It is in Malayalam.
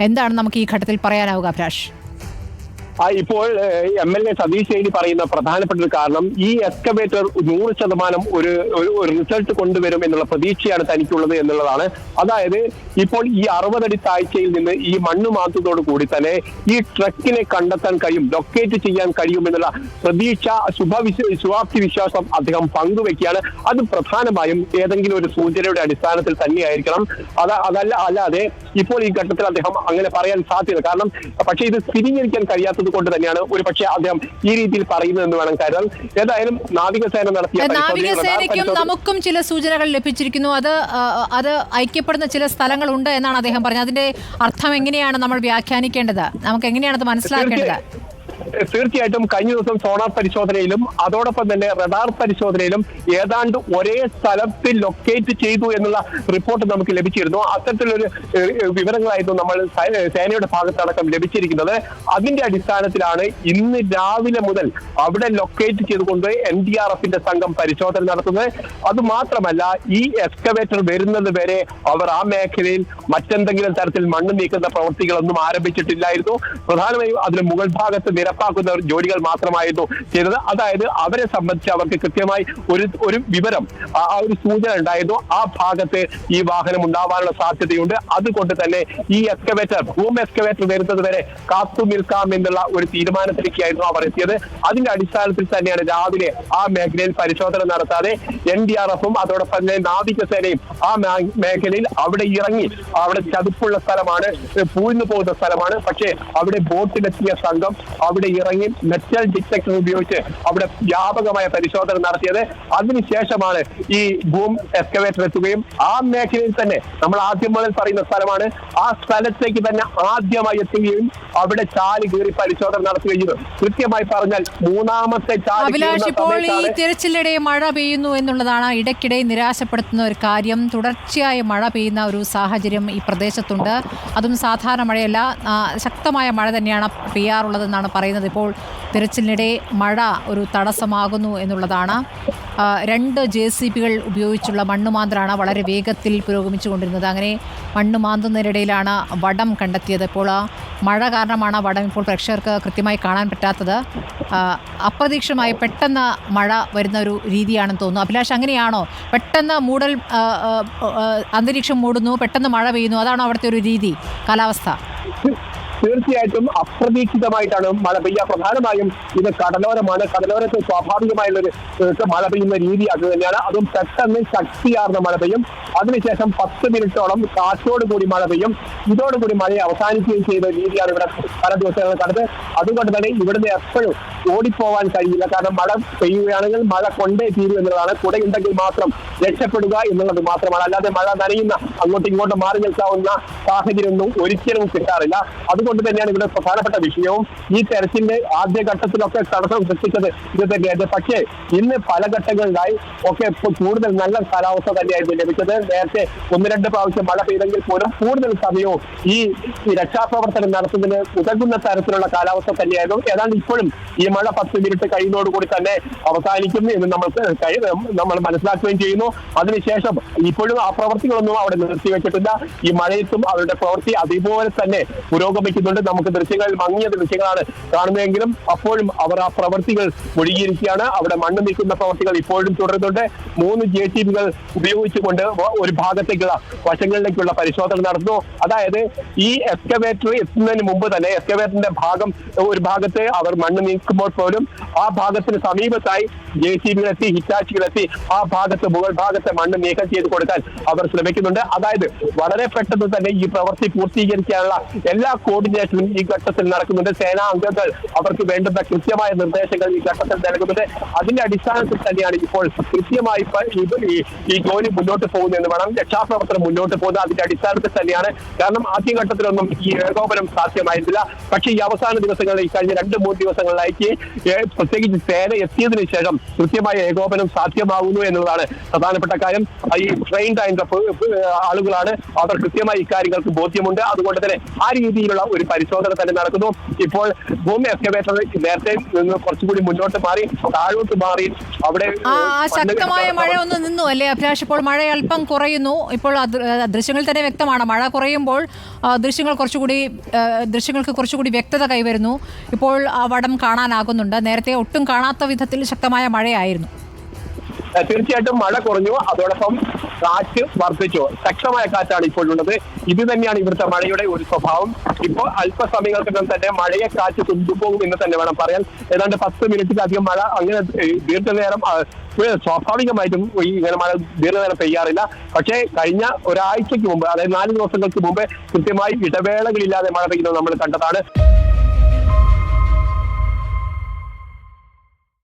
എന്താണ് നമുക്ക് ഈ ഘട്ടത്തിൽ പറയാനാവുക അഭിലാഷ്? ഇപ്പോൾ എം എൽ എ സതീഷ് ചേരി പറയുന്ന പ്രധാനപ്പെട്ട ഒരു കാരണം ഈ എക്സ്കവേറ്റർ നൂറ് ശതമാനം ഒരു- ഒരു റിസൾട്ട് കൊണ്ടുവരും എന്നുള്ള പ്രതീക്ഷയാണ് തനിക്കുള്ളത് എന്നുള്ളതാണ്. അതായത് ഇപ്പോൾ ഈ അറുപതടി താഴ്ചയിൽ നിന്ന് ഈ മണ്ണ് മാറ്റത്തോടു കൂടി തന്നെ ഈ ട്രക്കിനെ കണ്ടെത്താൻ കഴിയും ലൊക്കേറ്റ് ചെയ്യാൻ കഴിയും എന്നുള്ള പ്രതീക്ഷ ശുഭവിശ്വ ശുഭാപ്തി വിശ്വാസം അദ്ദേഹം പങ്കുവെക്കുകയാണ്. അത് പ്രധാനമായും ഏതെങ്കിലും ഒരു സൂചനയുടെ അടിസ്ഥാനത്തിൽ തന്നെയായിരിക്കണം. അത് അതല്ല അല്ലാതെ ഇപ്പോൾ ഈ ഘട്ടത്തിൽ അദ്ദേഹം അങ്ങനെ പറയാൻ സാധ്യത. കാരണം പക്ഷേ ഇത് സ്ഥിരീകരിക്കാൻ കഴിയാത്തത് കൊണ്ട് തന്നെയാണ് ഒരു പക്ഷേ അദ്ദേഹം ഈ രീതിയിൽ പറയുന്നത് എന്ന് വേണം കരുതാൻ. ഏതായാലും നാവികസേന നടത്തിയ നാവികസേനയ്ക്കും നമുക്കും ചില സൂചനകൾ ലഭിച്ചിരിക്കുന്നു. അത് അത് ഐക്യപ്പെടുന്ന ചില സ്ഥലങ്ങൾ ഉണ്ട് എന്നാണ് അദ്ദേഹം പറഞ്ഞത്. അതിന്റെ അർത്ഥം എങ്ങനെയാണ് നമ്മൾ വ്യാഖ്യാനിക്കേണ്ടത്? നമുക്ക് എങ്ങനെയാണ് അത് മനസ്സിലാക്കേണ്ടത്? തീർച്ചയായിട്ടും കഴിഞ്ഞ ദിവസം സോണാർ പരിശോധനയിലും അതോടൊപ്പം തന്നെ റഡാർ പരിശോധനയിലും ഏതാണ്ട് ഒരേ സ്ഥലത്തിൽ ലൊക്കേറ്റ് ചെയ്തു എന്നുള്ള റിപ്പോർട്ട് നമുക്ക് ലഭിച്ചിരുന്നു. അത്തരത്തിലൊരു വിവരങ്ങളായിരുന്നു നമ്മൾ സേനയുടെ ഭാഗത്തടക്കം ലഭിച്ചിരിക്കുന്നത്. അതിന്റെ അടിസ്ഥാനത്തിലാണ് ഇന്ന് രാവിലെ മുതൽ അവിടെ ലൊക്കേറ്റ് ചെയ്തുകൊണ്ട് എൻ ഡി ആർ എഫിന്റെ സംഘം പരിശോധന നടത്തുന്നത്. അത് മാത്രമല്ല ഈ എക്സ്കവേറ്റർ വരുന്നത് വരെ അവർ ആ മേഖലയിൽ മറ്റെന്തെങ്കിലും തരത്തിൽ മണ്ണ് നീക്കുന്ന പ്രവൃത്തികളൊന്നും ആരംഭിച്ചിട്ടില്ലായിരുന്നു. പ്രധാനമായും അതിന് മുകൾ ഭാഗത്ത് നിരപ്പാക്കുന്ന ജോലികൾ മാത്രമായിരുന്നു ചെയ്തത്. അതായത് അവരെ സംബന്ധിച്ച് അവർക്ക് കൃത്യമായി ഒരു ഒരു വിവരം ആ ഒരു സൂചന ഉണ്ടായിരുന്നു. ആ ഭാഗത്ത് ഈ വാഹനം ഉണ്ടാവാനുള്ള സാധ്യതയുണ്ട്. അതുകൊണ്ട് തന്നെ ഈ എക്സ്കവേറ്റർ ഹോം എക്സ്കവേറ്റർ വരുന്നത് വരെ കാത്തു നിൽക്കാം എന്നുള്ള ഒരു തീരുമാനത്തിലേക്കായിരുന്നു അവർ എത്തിയത്. അതിന്റെ അടിസ്ഥാനത്തിൽ തന്നെയാണ് രാവിലെ ആ മേഖലയിൽ പരിശോധന നടത്താതെ എൻ ഡി ആർ എഫും അതോടൊപ്പം തന്നെ നാവികസേനയും ആ മേഖലയിൽ അവിടെ ഇറങ്ങി അവിടെ ചതുപ്പുള്ള സ്ഥലമാണ് പൂഴ്ന്നു പോകുന്ന സ്ഥലമാണ്. പക്ഷേ അവിടെ ബോട്ടിലെത്തിയ സംഘം അവിടെ ഇറങ്ങി മെറ്റൽ ഡിറ്റക്ടർ ഉപയോഗിച്ച് അവിടെ വ്യാപകമായ പരിശോധന നടത്തിയത്. അതിനുശേഷമാണ് ഈ ബൂം എക്സ്കവേറ്റർ എത്തുകയും ആ മേഖലയിൽ തന്നെ നമ്മൾ ആദ്യം മുതൽ പറയുന്ന സ്ഥലമാണ്. ആ സ്ഥലത്തേക്ക് തന്നെ ആദ്യമായി എത്തുകയും അവിടെ ചാൽ കീറി പരിശോധന നടത്തുകയും ചെയ്തു. കൃത്യമായി പറഞ്ഞാൽ മൂന്നാമത്തെ ചാൽ അഭിലാഷ് കീറുന്ന ഇപ്പോൾ ഈ തിരച്ചിലിടെ മഴ പെയ്യുന്നു എന്നുള്ളതാണ് ഇടയ്ക്കിടെ നിരാശപ്പെടുത്തുന്ന ഒരു കാര്യം. തുടർച്ചയായി മഴ പെയ്യുന്ന ഒരു സാഹചര്യം ഈ പ്രദേശത്തുണ്ട്. അതും സാധാരണ മഴയല്ല ശക്തമായ മഴ തന്നെയാണ് പെയ്യാറുള്ളതെന്നാണ് പറയുന്നത്. ഇപ്പോൾ തിരച്ചിലിനിടെ മഴ ഒരു തടസ്സമാകുന്നു എന്നുള്ളതാണ്. രണ്ട് ജെ സി പികൾ ഉപയോഗിച്ചുള്ള മണ്ണുമാന്തലാണ് വളരെ വേഗത്തിൽ പുരോഗമിച്ചുകൊണ്ടിരുന്നത്. അങ്ങനെ മണ്ണ് മാന്തുന്നതിനിടയിലാണ് വടം കണ്ടെത്തിയത്. ഇപ്പോൾ മഴ കാരണമാണ് വടം ഇപ്പോൾ പ്രേക്ഷകർക്ക് കൃത്യമായി കാണാൻ പറ്റാത്തത്. അപ്രതീക്ഷിതമായി പെട്ടെന്ന് മഴ വരുന്ന ഒരു രീതിയാണെന്ന് തോന്നുന്നു. അഭിലാഷ് അങ്ങനെയാണോ? പെട്ടെന്ന് മൂടൽ അന്തരീക്ഷം മൂടുന്നു പെട്ടെന്ന് മഴ പെയ്യുന്നു. അതാണോ അവിടുത്തെ ഒരു രീതി കാലാവസ്ഥ? തീർച്ചയായിട്ടും അപ്രതീക്ഷിതമായിട്ടാണ് മഴ പെയ്യുക. പ്രധാനമായും ഇത് കടലോരമാണ്. കടലോരത്ത് സ്വാഭാവികമായുള്ള ഒരു മഴ പെയ്യുന്ന രീതി അത് തന്നെയാണ്. അതും പെട്ടെന്ന് ശക്തിയാർന്ന മഴ പെയ്യും. അതിനുശേഷം പത്ത് മിനിറ്റോളം കാറ്റോട് കൂടി മഴ പെയ്യും. ഇതോടുകൂടി മഴയെ അവസാനിക്കുകയും ചെയ്ത രീതിയാണ് ഇവിടെ പല ദിവസങ്ങൾ കണ്ടത്. അതുകൊണ്ട് തന്നെ ഇവിടുന്ന് എപ്പോഴും ഓടിപ്പോവാൻ കഴിയില്ല. കാരണം മഴ പെയ്യുകയാണെങ്കിൽ മഴ കൊണ്ടേ തീരും എന്നുള്ളതാണ്. കുടയുണ്ടെങ്കിൽ മാത്രം രക്ഷപ്പെടുക എന്നുള്ളത് മാത്രമാണ്. അല്ലാതെ മഴ നനയുന്ന അങ്ങോട്ടും ഇങ്ങോട്ടും മാറി നിൽക്കാവുന്ന സാഹചര്യമൊന്നും ഒരിക്കലും കിട്ടാറില്ല. അതുകൊണ്ട് തന്നെയാണ് ഇവിടെ പ്രധാനപ്പെട്ട വിഷയവും ഈ തെരച്ചിലിന്റെ ആദ്യഘട്ടത്തിലൊക്കെ തടസ്സം സൃഷ്ടിച്ചത് ഇത് തന്നെയായിരുന്നു. പക്ഷേ ഇന്ന് പല ഘട്ടങ്ങളിലായി ഒക്കെ കൂടുതൽ നല്ല കാലാവസ്ഥ തന്നെയായിരുന്നു ലഭിച്ചത്. നേരത്തെ ഒന്ന് രണ്ട് പ്രാവശ്യം മഴ പെയ്തെങ്കിൽ പോലും കൂടുതൽ സമയവും ഈ രക്ഷാപ്രവർത്തനം നടത്തുന്നതിന് ഉതകുന്ന തരത്തിലുള്ള കാലാവസ്ഥ തന്നെയായിരുന്നു. ഏതാണ്ട് ഇപ്പോഴും ഈ മഴ പത്ത് മിനിറ്റ് കഴിയുന്നതോടുകൂടി തന്നെ അവസാനിക്കും എന്ന് നമ്മൾക്ക് നമ്മൾ മനസ്സിലാക്കുകയും ചെയ്യുന്നു. അതിനുശേഷം ഇപ്പോഴും ആ പ്രവർത്തികളൊന്നും അവിടെ നിർത്തിവെച്ചിട്ടില്ല. ഈ മഴയത്തും അവരുടെ പ്രവൃത്തി അതേപോലെ തന്നെ പുരോഗമിക്കുന്നുണ്ട് നമുക്ക് ദൃശ്യങ്ങൾ മങ്ങിയ ദൃശ്യങ്ങളാണ് കാണുന്നതെങ്കിലും അപ്പോഴും അവർ ആ പ്രവർത്തികൾ ഒഴുകിയിരിക്കുകയാണ്. അവിടെ മണ്ണ് നീക്കുന്ന പ്രവർത്തികൾ ഇപ്പോഴും തുടരുന്നുണ്ട്. മൂന്ന് ജെ ടി ബികൾ ഉപയോഗിച്ചുകൊണ്ട് ഒരു ഭാഗത്തേക്കുള്ള വശങ്ങളിലേക്കുള്ള പരിശോധന നടത്തുന്നു അതായത് ഈ എക്സ്കവേറ്റർ എത്തുന്നതിന് മുമ്പ് തന്നെ എക്സ്കവേറ്ററിന്റെ ഭാഗം ഒരു ഭാഗത്ത് അവർ മണ്ണ് നീക്കുമ്പോൾ പോലും ആ ഭാഗത്തിന് സമീപത്തായി ജെ സി ബികളെത്തി ഹിറ്റാച്ചികളെത്തി ആ ഭാഗത്ത് മുകൾ ഭാഗത്തെ മണ്ണ് നീക്കം ചെയ്ത് കൊടുക്കാൻ അവർ ശ്രമിക്കുന്നുണ്ട്. അതായത് വളരെ പെട്ടെന്ന് തന്നെ ഈ പ്രവൃത്തി പൂർത്തീകരിക്കാനുള്ള എല്ലാ കോർഡിനേഷനും ഈ ഘട്ടത്തിൽ നടക്കുന്നുണ്ട്. സേനാ അംഗങ്ങൾ അവർക്ക് വേണ്ടുന്ന കൃത്യമായ നിർദ്ദേശങ്ങൾ ഈ ഘട്ടത്തിൽ നൽകുന്നുണ്ട്. അതിന്റെ അടിസ്ഥാനത്തിൽ തന്നെയാണ് ഇപ്പോൾ കൃത്യമായി ഈ- ജോലി മുന്നോട്ട് പോകുന്നതെന്ന് വേണം രക്ഷാപ്രവർത്തനം മുന്നോട്ട് പോകുന്നത് അതിന്റെ അടിസ്ഥാനത്തിൽ തന്നെയാണ്. കാരണം ആദ്യഘട്ടത്തിലൊന്നും ഈ ഏകോപനം സാധ്യമായിരുന്നില്ല. പക്ഷേ ഈ അവസാന ദിവസങ്ങളിൽ കഴിഞ്ഞ രണ്ട് മൂന്ന് ദിവസങ്ങളിലേക്ക് പ്രത്യേകിച്ച് സേന എത്തിയതിനു ശേഷം കൃത്യമായ ഏകോപനം സാധ്യമാകുന്നു എന്നുള്ളതാണ് പ്രധാനപ്പെട്ട കാര്യം. ഈ ട്രെയിൻ ടൈം ആളുകളാണ്. അവർ കൃത്യമായി ഇക്കാര്യങ്ങൾക്ക് ബോധ്യമുണ്ട്. അതുകൊണ്ട് തന്നെ ആ രീതിയിലുള്ള ഒരു ഒരു പരിശോധന തന്നെ നടക്കുന്നു. ഇപ്പോൾ ഭൂമി എക്സ്കവേറ്റർ നേരത്തെ നിന്ന് കുറച്ചുകൂടി മുന്നോട്ട് മാറി താഴോട്ട് മാറി. അവിടെ ശക്തമായ മഴ ഒന്ന് നിന്നു അല്ലേ അഭിലാഷ്? ഇപ്പോൾ മഴ അല്പം കുറയുന്നു. ഇപ്പോൾ ദൃശ്യങ്ങൾ തന്നെ വ്യക്തമാണ്. മഴ കുറയുമ്പോൾ ദൃശ്യങ്ങൾ കുറച്ചുകൂടി ദൃശ്യങ്ങൾക്ക് കുറച്ചുകൂടി വ്യക്തത കൈവരുന്നു. ഇപ്പോൾ ആ വടം കാണാനാകുന്നുണ്ട്. നേരത്തെ ഒട്ടും കാണാത്ത വിധത്തിൽ ശക്തമായ മഴയായിരുന്നു. തീർച്ചയായിട്ടും മഴ കുറഞ്ഞു. അതോടൊപ്പം കാറ്റ് വർദ്ധിച്ചു. ശക്തമായ കാറ്റാണ് ഇപ്പോൾ ഉള്ളത് ഇത് തന്നെയാണ് ഇവിടുത്തെ മഴയുടെ ഒരു സ്വഭാവം. ഇപ്പോൾ അല്പസമയങ്ങൾക്കകം തന്നെ മഴയെ കാറ്റ് തുണ്ടുപോകും എന്ന് തന്നെ വേണം പറയാൻ. ഏതാണ്ട് പത്ത് മിനിറ്റിലധികം മഴ അങ്ങനെ ദീർഘനേരം സ്വാഭാവികമായിട്ടും ഈ ഇങ്ങനെ മഴ ദീർഘനേരം പെയ്യാറില്ല. പക്ഷേ കഴിഞ്ഞ ഒരാഴ്ചയ്ക്ക് മുമ്പ് അതായത് നാല് ദിവസങ്ങൾക്ക് മുമ്പ് കൃത്യമായി ഇടവേളകളില്ലാതെ മഴ പെയ്യുന്നത് നമ്മൾ കണ്ടതാണ്.